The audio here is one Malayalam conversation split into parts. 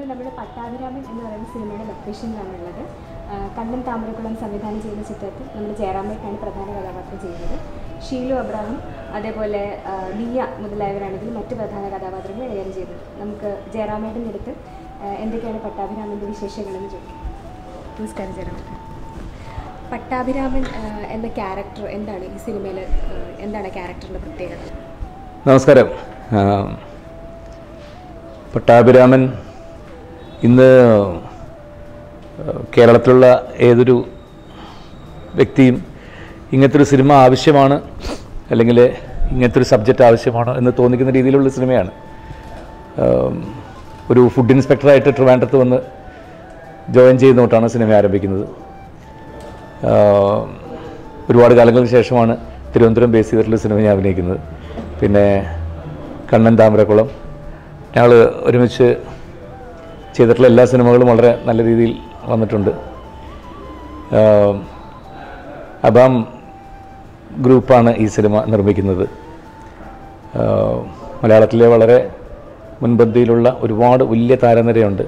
ഇന്ന് നമ്മൾ പട്ടാഭിരാമൻ എന്ന് പറയുന്ന സിനിമയുടെ ലൊക്കേഷനിലാണ് ഉള്ളത്. കണ്ണൻ താമരക്കുളം സംവിധാനം ചെയ്യുന്ന ചിത്രത്തിൽ നമ്മൾ ജയറാമേക്കാണ് പ്രധാന കഥാപാത്രം ചെയ്യുന്നത്. ഷീലു അബ്രാഹിം അതേപോലെ നിയ മുതലായവരാണെങ്കിൽ മറ്റ് പ്രധാന കഥാപാത്രങ്ങൾ കൈകാര്യം ചെയ്തത് നമുക്ക് ജയറാമേട്ടന്റെ അടുത്ത് എന്തൊക്കെയാണ് പട്ടാഭിരാമന്റെ വിശേഷങ്ങളെന്ന് ചോദിക്കാം. നമസ്കാരം ജയറാമേട്ടൻ. പട്ടാഭിരാമൻ എന്ന ക്യാരക്ടർ എന്താണ് ഈ സിനിമയിൽ എന്താണ് ക്യാരക്ടറിന്റെ പ്രത്യേകത? നമസ്കാരം. പട്ടാഭിരാമൻ ഇന്ന് കേരളത്തിലുള്ള ഏതൊരു വ്യക്തിയും ഇങ്ങനത്തെ ഒരു സിനിമ ആവശ്യമാണ് അല്ലെങ്കിൽ ഇങ്ങനത്തെ ഒരു സബ്ജക്റ്റ് ആവശ്യമാണ് എന്ന് തോന്നിക്കുന്ന രീതിയിലുള്ള സിനിമയാണ്. ഒരു ഫുഡ് ഇൻസ്പെക്ടറായിട്ട് ട്രിവാൻഡ്രത്ത് വന്ന് ജോയിൻ ചെയ്യുന്നോട്ടാണ് സിനിമ ആരംഭിക്കുന്നത്. ഒരുപാട് കാലങ്ങൾക്ക് ശേഷമാണ് തിരുവനന്തപുരം ബേസ് ചെയ്തിട്ടുള്ള സിനിമ ഞാൻ അഭിനയിക്കുന്നത്. പിന്നെ കണ്ണൻ താമരക്കുളം. ഞങ്ങൾ ഒരുമിച്ച് ചെയ്തിട്ടുള്ള എല്ലാ സിനിമകളും വളരെ നല്ല രീതിയിൽ വന്നിട്ടുണ്ട്. അബാം ഗ്രൂപ്പാണ് ഈ സിനിമ നിർമ്മിക്കുന്നത്. മലയാളത്തിലെ വളരെ മുൻപന്തിയിലുള്ള ഒരുപാട് വലിയ താരനിരയുണ്ട്.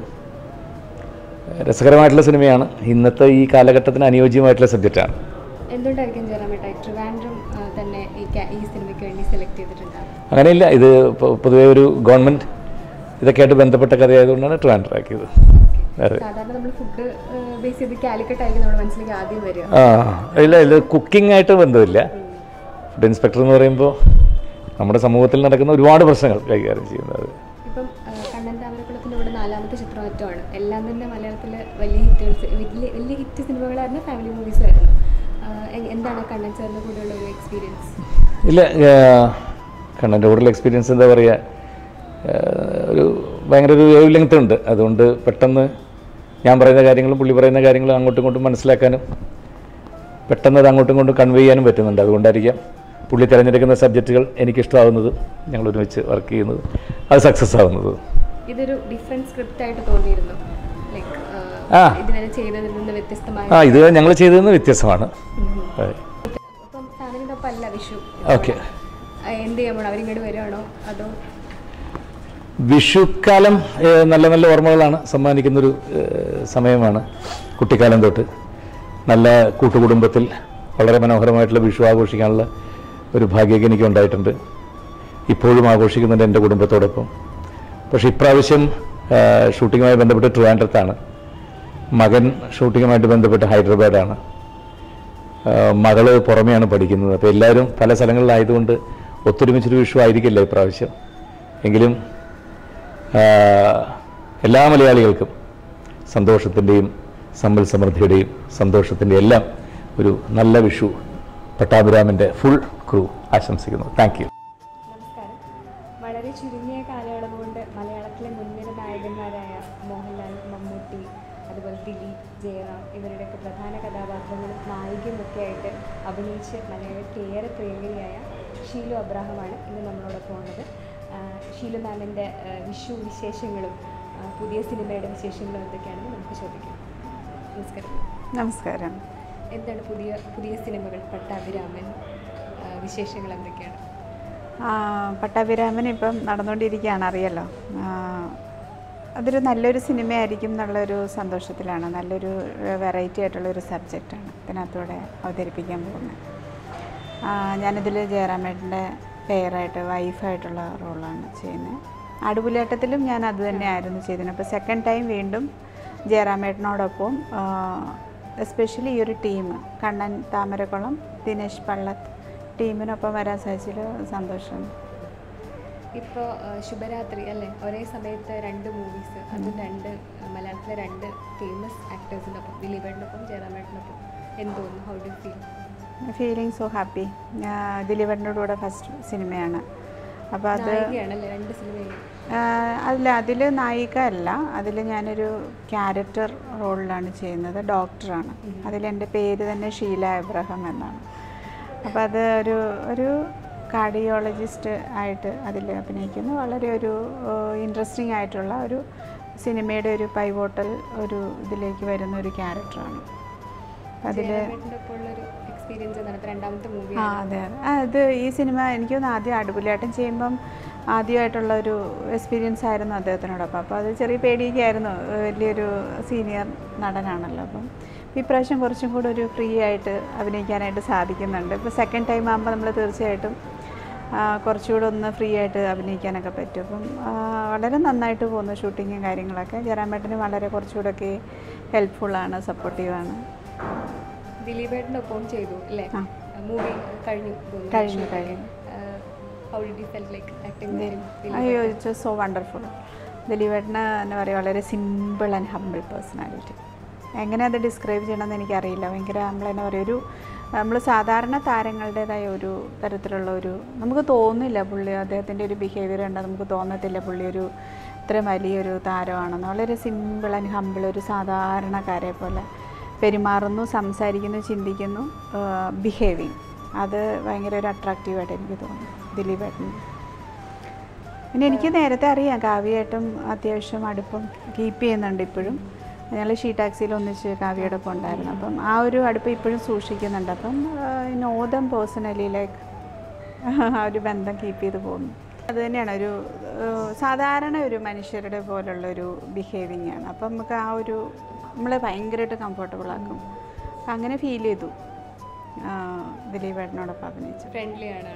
രസകരമായിട്ടുള്ള സിനിമയാണ്. ഇന്നത്തെ ഈ കാലഘട്ടത്തിന് അനുയോജ്യമായിട്ടുള്ള സബ്ജക്റ്റാണ്. എന്തുകൊണ്ടായിരിക്കും ജയറാമേട്ട ട്രിവാൻഡ്രം ആ, തന്നെ ഈ സിനിമയ്ക്ക് വേണ്ടി സെലക്ട് ചെയ്തിട്ടുണ്ടാവും അങ്ങനെയില്ല. ഇത് പൊതുവേ ഒരു ഗവൺമെന്റ് ഇതൊക്കെയായിട്ട് ബന്ധപ്പെട്ട കഥയായതുകൊണ്ടാണ് ട്രാൻസ്ഫർ ആക്കിയത്. ആ ഇല്ല ഇത് കുക്കിംഗ് ആയിട്ട് ബന്ധമില്ല. ഫുഡ് ഇൻസ്പെക്ടർ എന്ന് പറയുമ്പോൾ നമ്മുടെ സമൂഹത്തിൽ നടക്കുന്ന ഒരുപാട് പ്രശ്നങ്ങൾ കൈകാര്യം ചെയ്യുന്നത് ഇപ്പം ആ, കണ്ണൻ താമരക്കുളത്തിന്റെ കൂടെ നാലാമത്തെ എല്ലാം തന്നെ മലയാളത്തിലെ വലിയ ഹിറ്റുകൾ വലിയ വലിയ ഹിറ്റ് സിനിമകളായിരുന്നു ഫാമിലി മൂവീസ് ആയിരുന്നു. എന്താണ് കണ്ണൻ സാറിന്റെ കൂടെയുള്ള ഒരു എക്സ്പീരിയൻസ് ഇല്ല കണ്ണന്റെ കൂടുതൽ എക്സ്പീരിയൻസ് എന്താ പറയുക ഒരു ഭയങ്കര ഒരു വേവ് ലെങ്ത് ഉണ്ട്. അതുകൊണ്ട് പെട്ടെന്ന് ഞാൻ പറയുന്ന കാര്യങ്ങളും പുള്ളി പറയുന്ന കാര്യങ്ങളും അങ്ങോട്ടും ഇങ്ങോട്ടും മനസ്സിലാക്കാനും പെട്ടെന്ന് അത് അങ്ങോട്ടും ഇങ്ങോട്ടും കൺവേ ചെയ്യാനും പറ്റുന്നുണ്ട്. അതുകൊണ്ടായിരിക്കാം പുള്ളി തിരഞ്ഞെടുക്കുന്ന സബ്ജക്റ്റുകൾ എനിക്കിഷ്ടമാവുന്നത് ഞങ്ങൾ ഒരുമിച്ച് വർക്ക് ചെയ്യുന്നത്. അത് സക്സസ് ആവുന്നത്. ഇതൊരു ഡിഫറെന്റ് സ്ക്രിപ്റ്റ് ആയിട്ട് തോന്നിയിരുന്നു. ആ. ചെയ്തതിൽ ആ ഇത് ഞങ്ങൾ വ്യത്യസ്തമാണ്. ഫാമിലിന്റെ ഒപ്പം അല്ല ഓക്കെ. എന്ത് ചെയ്യാൻ പോകണം അവരിങ്ങോട്ട് വരുവാണോ? അതോ വിഷുക്കാലം നല്ല നല്ല ഓർമ്മകളാണ് സമ്മാനിക്കുന്നൊരു സമയമാണ് കുട്ടിക്കാലം തൊട്ട്. നല്ല കൂട്ടുകുടുംബത്തിൽ വളരെ മനോഹരമായിട്ടുള്ള വിഷു ആഘോഷിക്കാനുള്ള ഒരു ഭാഗ്യമൊക്കെ എനിക്ക് ഉണ്ടായിട്ടുണ്ട് ഇപ്പോഴും ആഘോഷിക്കുന്നുണ്ട് എന്റെ കുടുംബത്തോടൊപ്പം. പക്ഷേ ഇപ്രാവശ്യം ഷൂട്ടിങ്ങുമായി ബന്ധപ്പെട്ട് ട്രിവാൻഡ്രത്താണ്. മകൻ ഷൂട്ടിങ്ങുമായിട്ട് ബന്ധപ്പെട്ട് ഹൈദരാബാദാണ്. മകൾ പുറമെയാണ് പഠിക്കുന്നത്. അപ്പോൾ എല്ലാവരും പല സ്ഥലങ്ങളിലായതുകൊണ്ട് ഒത്തൊരുമിച്ചൊരു വിഷു ആയിരിക്കില്ല ഇപ്രാവശ്യം. എങ്കിലും എല്ലാ മലയാളികൾക്കും സന്തോഷത്തിന്റെയും സമ്പൽ സമൃദ്ധിയുടെയും സന്തോഷത്തിന്റെ എല്ലാം ഒരു നല്ല വിഷു പട്ടാഭിരാമിന്റെ ഫുൾ ക്രൂ ആശംസിക്കുന്നു. താങ്ക് യു നമസ്കാരം. വളരെ ചുരുങ്ങിയ കാലയളവ് കൊണ്ട് മലയാളത്തിലെ മുൻനിര നായകന്മാരായ മോഹൻലാൽ മമ്മൂട്ടി അതുപോലെ ദിലീപ് ജയറാം ഇവരുടെയൊക്കെ പ്രധാന കഥാപാത്രങ്ങളും നായികയുമൊക്കെ ആയിട്ട് അഭിനയിച്ച് മലയാളത്തിൽ ഏറെ പ്രിയങ്കരിയായ ഷീലു അബ്രാഹമാണ് ഇന്ന് നമ്മളോടൊപ്പം ഉള്ളത്. ഷീലു മാമിന്റെ വിഷു വിശേഷങ്ങളും പുതിയ സിനിമയുടെ വിശേഷങ്ങളും എന്തൊക്കെയാണെന്ന് നമുക്ക് ചോദിക്കാം. നമസ്കാരം. നമസ്കാരം. എന്താണ് പുതിയ പുതിയ സിനിമകൾ? പട്ടാഭിരാമൻ വിശേഷങ്ങൾ എന്തൊക്കെയാണ്? പട്ടാഭിരാമൻ ഇപ്പം നടന്നുകൊണ്ടിരിക്കുകയാണ് അറിയല്ലോ അതൊരു നല്ലൊരു സിനിമയായിരിക്കും എന്നുള്ളൊരു സന്തോഷത്തിലാണ്. നല്ലൊരു വെറൈറ്റി ആയിട്ടുള്ളൊരു സബ്ജക്റ്റാണ് ഇതിനകത്തൂടെ അവതരിപ്പിക്കാൻ പോകുന്നത്. ഞാനിതിൽ ജയറാമേട്ടന്റെ പെയറായിട്ട് വൈഫായിട്ടുള്ള റോളാണ് ചെയ്യുന്നത്. ആടുപുലിയാട്ടത്തിലും ഞാൻ അത് തന്നെയായിരുന്നു ചെയ്തിരുന്നത് അപ്പോൾ സെക്കൻഡ് ടൈം വീണ്ടും ജയറാമേട്ടനോടൊപ്പം എസ്പെഷ്യലി ഈ ഒരു ടീം കണ്ണൻ താമരക്കുളം ദിനേശ് പള്ളത്ത് ടീമിനൊപ്പം വരാൻ സാധിച്ചതിൽ സന്തോഷം. ഇപ്പോൾ ശുഭരാത്രി അല്ലേ? ഒരേ സമയത്ത് രണ്ട് മൂവീസ് അത് രണ്ട് മലയാളത്തിലെ രണ്ട് ഫേമസ് ആക്ടേഴ്സിനൊപ്പം ദിലീപേട്ടനൊപ്പം ജയറാമേട്ടനൊപ്പം. എന്ത് തോന്നുന്നു how do feel feeling so happy ദിലീപന്റെ കൂടെ ഫസ്റ്റ് സിനിമയാണ്. അപ്പോൾ അത് അല്ല അതിൽ നായിക അല്ല. അതിൽ ഞാനൊരു ക്യാരക്ടർ റോളിലാണ് ചെയ്യുന്നത്. ഡോക്ടറാണ് അതിലെന്റെ പേര് തന്നെ ഷീല എബ്രഹാം എന്നാണ്. അപ്പോൾ അത് ഒരു ഒരു കാർഡിയോളജിസ്റ്റ് ആയിട്ട് അതിൽ അഭിനയിക്കുന്നു. വളരെ ഒരു ഇൻട്രസ്റ്റിംഗ് ആയിട്ടുള്ള ഒരു സിനിമയുടെ ഒരു പൈവോട്ടൽ ഒരു ഇതിലേക്ക് വരുന്ന ഒരു ക്യാരക്ടറാണ് അതിൽ ആ അതെ അതെ. ഈ സിനിമ എനിക്ക് തോന്നുന്നു ആദ്യം അടിപൊളിയായിട്ടും ചെയ്യുമ്പം ആദ്യമായിട്ടുള്ള ഒരു എക്സ്പീരിയൻസ് ആയിരുന്നു അദ്ദേഹത്തിനോടൊപ്പം. അപ്പോൾ അത് ചെറിയ പേടിയൊക്കെ ആയിരുന്നു വലിയൊരു സീനിയർ നടനാണല്ലോ. അപ്പം ഇപ്രാവശ്യം കുറച്ചും കൂടെ ഒരു ഫ്രീ ആയിട്ട് അഭിനയിക്കാനായിട്ട് സാധിക്കുന്നുണ്ട്. ഇപ്പോൾ സെക്കൻഡ് ടൈം ആകുമ്പോൾ നമ്മൾ തീർച്ചയായിട്ടും കുറച്ചുകൂടെ ഒന്ന് ഫ്രീ ആയിട്ട് അഭിനയിക്കാനൊക്കെ പറ്റും. അപ്പം വളരെ നന്നായിട്ട് പോകുന്നു ഷൂട്ടിങ്ങും കാര്യങ്ങളൊക്കെ. ജയറാമേട്ടന് വളരെ കുറച്ചുകൂടെയൊക്കെ ഹെൽപ്ഫുള്ളാണ് സപ്പോർട്ടീവാണ് ദിലീപേട്ടനൊപ്പം ചെയ്തു അല്ലേ? മൂവി കഴിഞ്ഞു കഴിഞ്ഞു കഴിഞ്ഞു. അയ്യോ ഇറ്റ്സ് സോ വണ്ടർഫുൾ ദിലീപേട്ടന് എന്താ പറയുക വളരെ സിമ്പിൾ ആൻഡ് ഹമ്പിൾ പേഴ്സണാലിറ്റി എങ്ങനെ അത് ഡിസ്ക്രൈബ് ചെയ്യണമെന്ന് എനിക്കറിയില്ല. ഭയങ്കര നമ്മളെന്താ പറയുക ഒരു നമ്മൾ സാധാരണ താരങ്ങളുടേതായ ഒരു തരത്തിലുള്ള ഒരു നമുക്ക് തോന്നില്ല പുള്ളി അദ്ദേഹത്തിന്റെ ഒരു ബിഹേവിയർ കണ്ടാൽ നമുക്ക് തോന്നത്തില്ല പുള്ളി ഒരു ഇത്രയും വലിയൊരു താരമാണെന്ന്. വളരെ സിമ്പിൾ ആൻഡ് ഹമ്പിൾ ഒരു സാധാരണക്കാരെ പോലെ. പെരുമാറുന്നു സംസാരിക്കുന്നു ചിന്തിക്കുന്നു ബിഹേവിങ് അത് ഭയങ്കര ഒരു അട്രാക്റ്റീവായിട്ട് എനിക്ക് തോന്നുന്നു ദിലീപേട്ടൻ പിന്നെ എനിക്ക് നേരത്തെ അറിയാം കാവ്യയായിട്ടും അത്യാവശ്യം അടുപ്പം കീപ്പ് ചെയ്യുന്നുണ്ട് ഇപ്പോഴും. ഞങ്ങൾ ഷീ ടാക്സിയിൽ ഒന്നിച്ച് കാവ്യയോടൊപ്പം ഉണ്ടായിരുന്നു. അപ്പം ആ ഒരു അടുപ്പം ഇപ്പോഴും സൂക്ഷിക്കുന്നുണ്ട്. അപ്പം നോദം പേഴ്സണലി ലൈക്ക് ആ ഒരു ബന്ധം കീപ്പ് ചെയ്ത് പോകുന്നു. അത് തന്നെയാണ് ഒരു സാധാരണ ഒരു മനുഷ്യരുടെ പോലുള്ളൊരു ബിഹേവിങ് ആണ്. അപ്പം നമുക്ക് ആ ഒരു നമ്മളെ ഭയങ്കരമായിട്ട് കംഫർട്ടബിൾ ആക്കും. അപ്പം അങ്ങനെ ഫീൽ ചെയ്തു. ദിലീപ് ദിലീപേട്ടനോടൊപ്പം അഭിനയിച്ചു ഫ്രണ്ട്ലി ആണ്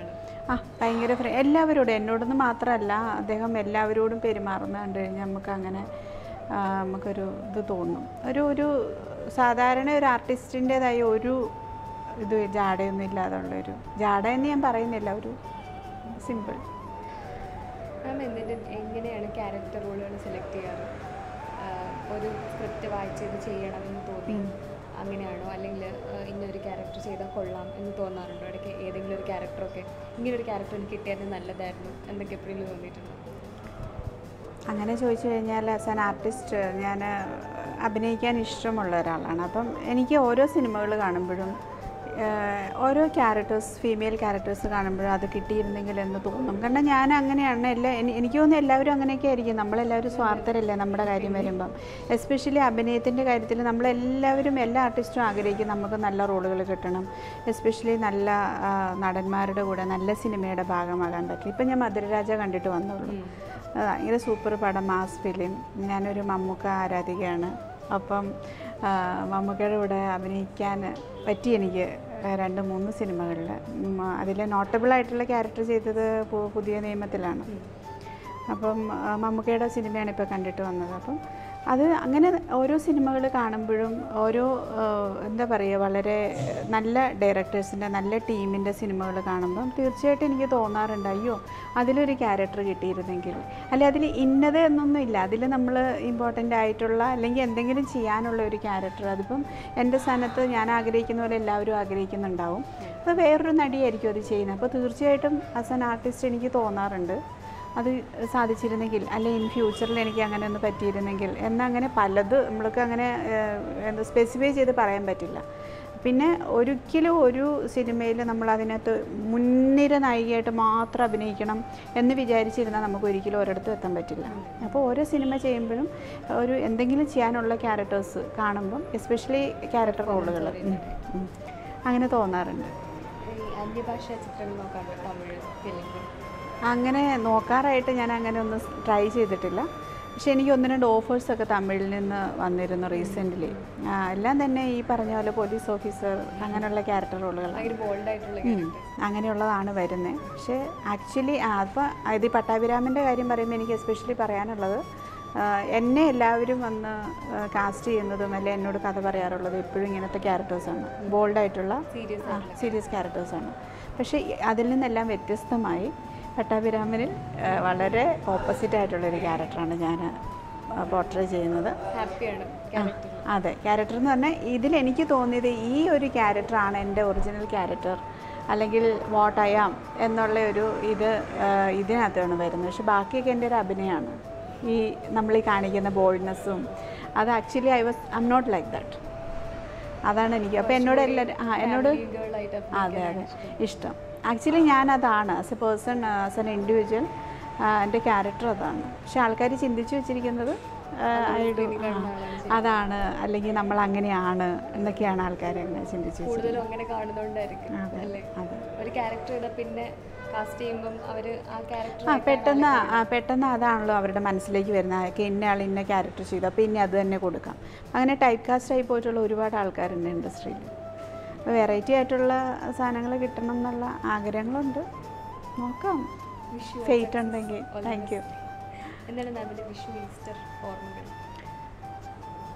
ആ ഭയങ്കര ഫ്രണ്ട് എല്ലാവരോടും എന്നോടൊന്നും മാത്രമല്ല അദ്ദേഹം എല്ലാവരോടും പെരുമാറുന്നത് കണ്ടു കഴിഞ്ഞാൽ നമുക്ക് അങ്ങനെ നമുക്കൊരു ഇത് തോന്നും. ഒരു ഒരു സാധാരണ ഒരു ആർട്ടിസ്റ്റിന്റെതായ ഒരു ഇത് ജാടയൊന്നും ഇല്ലാതുള്ളൊരു ജാട എന്ന് ഞാൻ പറയുന്നില്ല ഒരു സിമ്പിൾ എങ്ങനെയാണ് ക്യാരക്ടർ റോളുകൾ സെലക്ട് ചെയ്യാറ്? ഒരു സ്ക്രിപ്റ്റ് വായിച്ചത് ചെയ്യണം എന്ന് തോന്നി. അങ്ങനെയാണോ? അല്ലെങ്കിൽ ഇന്നൊരു ക്യാരക്ടർ ചെയ്താൽ കൊള്ളാം എന്ന് തോന്നാറുണ്ടോ? ഇടയ്ക്ക് ഏതെങ്കിലും ഒരു ക്യാരക്ടറൊക്കെ ഇങ്ങനൊരു ക്യാരക്ടർ എനിക്ക് കിട്ടിയത് നല്ലതായിരുന്നു എന്നൊക്കെ എപ്പോഴെങ്കിലും തോന്നിയിട്ടുണ്ടോ? അങ്ങനെ ചോദിച്ചു കഴിഞ്ഞാൽ ആസ് ആൻ ആർട്ടിസ്റ്റ് ഞാൻ അഭിനയിക്കാൻ ഇഷ്ടമുള്ള ഒരാളാണ്. അപ്പം എനിക്ക് ഓരോ സിനിമകൾ കാണുമ്പോഴും ഓരോ ക്യാരക്ടേഴ്സ് ഫീമെയിൽ ക്യാരക്ടേഴ്സ് കാണുമ്പോൾ അത് കിട്ടിയിരുന്നെങ്കിൽ എന്ന് തോന്നും. കാരണം ഞാൻ അങ്ങനെയാണ്. എല്ലാ എനി- എനിക്ക് തോന്നുന്നു എല്ലാവരും അങ്ങനെയൊക്കെ ആയിരിക്കും. നമ്മളെല്ലാവരും സ്വാർത്ഥരല്ലേ നമ്മുടെ കാര്യം വരുമ്പം. എസ്പെഷ്യലി അഭിനയത്തിന്റെ കാര്യത്തിൽ നമ്മളെല്ലാവരും എല്ലാ ആർട്ടിസ്റ്റും ആഗ്രഹിക്കും നമുക്ക് നല്ല റോളുകൾ കിട്ടണം. എസ്പെഷ്യലി നല്ല നടന്മാരുടെ കൂടെ നല്ല സിനിമയുടെ ഭാഗമാകാൻ പറ്റും. ഇപ്പം ഞാൻ മധുരരാജ കണ്ടിട്ട് വന്നുള്ളൂ. ഭയങ്കര സൂപ്പർ പടം മാസ് ഫിലിം ഞാനൊരു മമ്മൂക്ക ആരാധികയാണ്. അപ്പം മമ്മൂക്കയുടെ കൂടെ അഭിനയിക്കാൻ പറ്റി എനിക്ക് രണ്ട് മൂന്ന് സിനിമകളിൽ അതിൽ നോട്ടബിളായിട്ടുള്ള ക്യാരക്ടർ ചെയ്തത് പുതിയ നിയമത്തിലാണ്. അപ്പം മമ്മൂക്കയുടെ സിനിമയാണ് ഇപ്പോൾ കണ്ടിട്ട് വന്നത്. അപ്പം അത് അങ്ങനെ ഓരോ സിനിമകൾ കാണുമ്പോഴും ഓരോ എന്താ പറയുക വളരെ നല്ല ഡയറക്ടേഴ്സിന്റെ നല്ല ടീമിന്റെ സിനിമകൾ കാണുമ്പം തീർച്ചയായിട്ടും എനിക്ക് തോന്നാറുണ്ട് അയ്യോ അതിലൊരു ക്യാരക്ടർ കിട്ടിയിരുന്നെങ്കിൽ. അല്ലെ അതിൽ ഇന്നത് എന്നൊന്നും ഇല്ല അതിൽ നമ്മൾ ഇമ്പോർട്ടന്റ് ആയിട്ടുള്ള അല്ലെങ്കിൽ എന്തെങ്കിലും ചെയ്യാനുള്ള ഒരു ക്യാരക്ടർ. അതിപ്പം എന്റെ സ്ഥാനത്ത് ഞാൻ ആഗ്രഹിക്കുന്ന പോലെ എല്ലാവരും ആഗ്രഹിക്കുന്നുണ്ടാവും. അപ്പോൾ വേറൊരു നടിയായിരിക്കും അത് ചെയ്യുന്നത്. അപ്പോൾ തീർച്ചയായിട്ടും ആസ് ആൻ ആർട്ടിസ്റ്റ് എനിക്ക് തോന്നാറുണ്ട്. അത് സാധിച്ചിരുന്നെങ്കിൽ അല്ലെ ഇൻ ഫ്യൂച്ചറിൽ എനിക്ക് അങ്ങനെ ഒന്ന് പറ്റിയിരുന്നെങ്കിൽ. എന്നങ്ങനെ പലത് നമ്മൾക്ക് അങ്ങനെ എന്താ സ്പെസിഫൈ ചെയ്ത് പറയാൻ പറ്റില്ല. പിന്നെ ഒരിക്കലും ഒരു സിനിമയിൽ നമ്മൾ അതിനകത്ത് മുൻനിര നായികയായിട്ട് മാത്രം അഭിനയിക്കണം എന്ന് വിചാരിച്ചിരുന്നാൽ നമുക്ക് ഒരിക്കലും ഒരിടത്തും എത്താൻ പറ്റില്ല. അപ്പോൾ ഓരോ സിനിമ ചെയ്യുമ്പോഴും ഒരു എന്തെങ്കിലും ചെയ്യാനുള്ള ക്യാരക്ടേഴ്സ് കാണുമ്പം എസ്പെഷ്യലി ക്യാരക്ടർ റോളുകൾ അങ്ങനെ തോന്നാറുണ്ട്. അന്യഭാഷാ ചിത്രങ്ങൾ തമിഴ് തെലുങ്ക് അങ്ങനെ നോക്കാറായിട്ട് ഞാൻ അങ്ങനെ ഒന്നും ട്രൈ ചെയ്തിട്ടില്ല. പക്ഷേ എനിക്ക് ഒന്ന് രണ്ട് ഓഫേഴ്സൊക്കെ തമിഴിൽ നിന്ന് വന്നിരുന്നു റീസെന്റ്ലി എല്ലാം തന്നെ ഈ പറഞ്ഞ പോലെ പോലീസ് ഓഫീസർ അങ്ങനെയുള്ള ക്യാരക്ടർ റോളുകൾ. അങ്ങനെയുള്ളതാണ് വരുന്നത് പക്ഷേ ആക്ച്വലി അപ്പോൾ ഇത് ഈ പട്ടാഭിരാമന്റെ കാര്യം പറയുമ്പോൾ എനിക്ക് എസ്പെഷ്യലി പറയാനുള്ളത് എന്നെ എല്ലാവരും വന്ന് കാസ്റ്റ് ചെയ്യുന്നതും അല്ലെ എന്നോട് കഥ പറയാറുള്ളത് എപ്പോഴും ഇങ്ങനത്തെ ക്യാരക്ടേഴ്സാണ് ബോൾഡായിട്ടുള്ള സീരിയസ് സീരിയസ് ക്യാരക്ടേഴ്സാണ് പക്ഷേ അതിൽ നിന്നെല്ലാം വ്യത്യസ്തമായി പട്ടാഭിരാമനിൽ വളരെ ഓപ്പോസിറ്റ് ആയിട്ടുള്ളൊരു ക്യാരക്ടറാണ് ഞാൻ പോർട്രേ ചെയ്യുന്നത്. ഹാപ്പിയാണ് അതെ ക്യാരക്ടർ എന്ന് പറഞ്ഞാൽ ഇതിൽ എനിക്ക് തോന്നിയത് ഈ ഒരു ക്യാരക്ടറാണ് എന്റെ ഒറിജിനൽ ക്യാരക്ടർ അല്ലെങ്കിൽ വാട്ട് ഐ ആം എന്നുള്ള ഒരു ഇത് ഇതിനകത്താണ് വരുന്നത്. പക്ഷെ ബാക്കിയൊക്കെ എന്റെ ഒരു അഭിനയമാണ് ഈ നമ്മൾ ഈ കാണിക്കുന്ന ബോൾഡ്നെസ്സും അത് actually I was I'm not like that അതാണ് എനിക്ക് അപ്പോൾ എന്നോട് എല്ലാവരും ആ എന്നോട് അതെ അതെ ഇഷ്ടം. Actually ഞാനതാണ്. As a person as an individual എന്റെ ക്യാരക്ടർ അതാണ്. പക്ഷെ ആൾക്കാർ ചിന്തിച്ചു വെച്ചിരിക്കുന്നത് അതാണ് അല്ലെങ്കിൽ നമ്മൾ അങ്ങനെയാണ് എന്നൊക്കെയാണ് ആൾക്കാർ അങ്ങനെ ചിന്തിച്ചു കൂടുതലും അങ്ങനെ കാണുന്നോണ്ടായിരിക്കും ഒരു ക്യാരക്ടർ ഇട പിന്നെ കാസ്റ്റ് ചെയ്യുമ്പം അവർ ആ ക്യാരക്ടർ ആ പെട്ടെന്ന് പെട്ടെന്ന് അതാണല്ലോ അവരുടെ മനസ്സിലേക്ക് വരുന്നത്. ഇന്നയാൾ ഇന്ന ക്യാരക്ടർ ചെയ്തു. അപ്പോൾ ഇനി അത് തന്നെ കൊടുക്കാം. അങ്ങനെ ടൈപ്പ് കാസ്റ്റ് ആയി പോയിട്ടുള്ള ഒരുപാട് ആൾക്കാരുണ്ട് ഇൻഡസ്ട്രിയിൽ വെറൈറ്റി ആയിട്ടുള്ള സാധനങ്ങൾ കിട്ടണം എന്നുള്ള ആഗ്രഹങ്ങളുണ്ട്. നോക്കാം. ഫെയ്റ്റ് ഉണ്ടെങ്കിൽ. താങ്ക് യു വിഷു ഈസ്റ്റർ ഓർമ്മകൾ?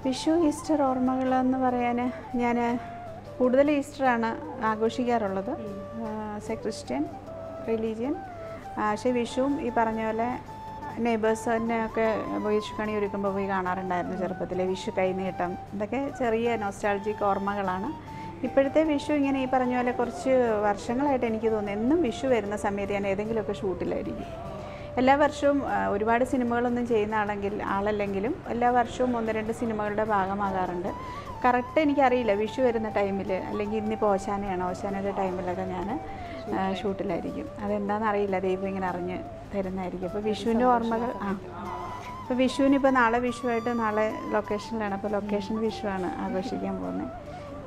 വിഷു ഈസ്റ്റർ ഓർമ്മകൾ എന്ന് പറയാൻ ഞാൻ കൂടുതൽ ഈസ്റ്ററാണ് ആഘോഷിക്കാറുള്ളത്. ക്രിസ്ത്യൻ റിലീജിയൻ പക്ഷേ വിഷുവും ഈ പറഞ്ഞ പോലെ നെയ്ബേഴ്സിനെ ഒക്കെ വിഷു കണി ഒരുക്കുമ്പോൾ പോയി കാണാറുണ്ടായിരുന്നു ചെറുപ്പത്തിലെ വിഷു കൈനീട്ടം ഇതൊക്കെ ചെറിയ നോസ്റ്റാൾജിക് ഓർമ്മകളാണ്. ഇപ്പോഴത്തെ വിഷു ഇങ്ങനെ ഈ പറഞ്ഞ പോലെ കുറച്ച് വർഷങ്ങളായിട്ട് എനിക്ക് തോന്നുന്നു. എന്നും വിഷു വരുന്ന സമയത്ത് ഞാൻ ഏതെങ്കിലുമൊക്കെ ഷൂട്ടിലായിരിക്കും. എല്ലാ വർഷവും ഒരുപാട് സിനിമകളൊന്നും ചെയ്യുന്ന ആളെങ്കിൽ ആളല്ലെങ്കിലും എല്ലാ വർഷവും ഒന്ന് രണ്ട് സിനിമകളുടെ ഭാഗമാകാറുണ്ട്. കറക്റ്റ് എനിക്കറിയില്ല വിഷു വരുന്ന ടൈമിൽ അല്ലെങ്കിൽ ഇന്നിപ്പോൾ ഓശാനയാണ്? ഓശാനയുടെ ടൈമിലൊക്കെ ഞാൻ ഷൂട്ടിലായിരിക്കും. അതെന്താണെന്ന് അറിയില്ല ദൈവം ഇങ്ങനെ അറിഞ്ഞ് തരുന്നതായിരിക്കും. അപ്പോൾ വിഷുവിന്റെ ഓർമ്മകൾ ആ. അപ്പോൾ വിഷുവിന് ഇപ്പോൾ നാളെ വിഷുവായിട്ട് നാളെ ലൊക്കേഷനിലാണ് അപ്പോൾ ലൊക്കേഷൻ വിഷുവാണ് ആഘോഷിക്കാൻ പോകുന്നത്.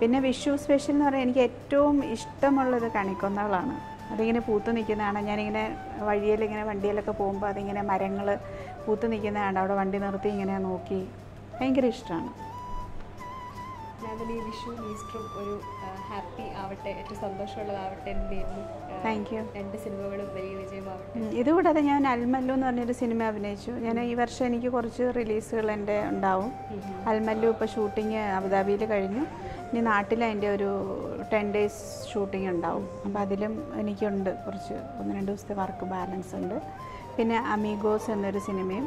പിന്നെ വിഷു സ്പെഷ്യൽ എന്ന് പറയാൻ എനിക്ക് ഏറ്റവും ഇഷ്ടമുള്ളത് കണിക്കൊന്നകളാണ്. അതിങ്ങനെ പൂത്ത് നിൽക്കുന്നതാണ്. ഞാനിങ്ങനെ വഴിയിലിങ്ങനെ വണ്ടിയിലൊക്കെ പോകുമ്പോൾ അതിങ്ങനെ മരങ്ങൾ പൂത്ത് നിൽക്കുന്നതാണ്. അവിടെ വണ്ടി നിർത്തി ഇങ്ങനെ നോക്കി. ഭയങ്കര ഇഷ്ടമാണ്. ഈ വിഷു ഈസ്റ്ററും ഒരു ഹാപ്പി ആവട്ടെ ഏറ്റവും സന്തോഷമുള്ളതാവട്ടെ താങ്ക് യു രണ്ട് സിനിമകളും വലിയ വിജയമാവട്ടെ. ഇതുകൂടാതെ ഞാൻ അൽമല്ലു എന്ന് പറഞ്ഞൊരു സിനിമ അഭിനയിച്ചു. ഞാൻ ഈ വർഷം എനിക്ക് കുറച്ച് റിലീസുകൾ എന്റെ ഉണ്ടാവും. അൽമല്ലു ഇപ്പോൾ ഷൂട്ടിങ് അബുദാബിയിൽ കഴിഞ്ഞു. ഇനി നാട്ടിൽ അതിന്റെ ഒരു ടെൻ ഡേയ്സ് ഷൂട്ടിംഗ് ഉണ്ടാവും. അപ്പോൾ അതിലും എനിക്കുണ്ട് കുറച്ച് ഒന്ന് രണ്ട് ദിവസത്തെ വർക്ക് ബാലൻസ് ഉണ്ട്. പിന്നെ അമീഗോസ് എന്നൊരു സിനിമയും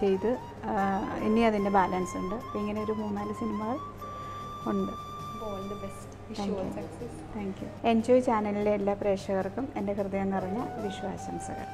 ചെയ്ത്. ഇനി അതിന്റെ ബാലൻസ് ഉണ്ട്. ഇങ്ങനെ ഒരു മൂന്നാൽ സിനിമകൾ ഉണ്ട്. താങ്ക് യു എൻജോയ് ചാനലിലെ എല്ലാ പ്രേക്ഷകർക്കും എന്റെ ഹൃദയം നിറഞ്ഞ വിശ്വാസംസകൾ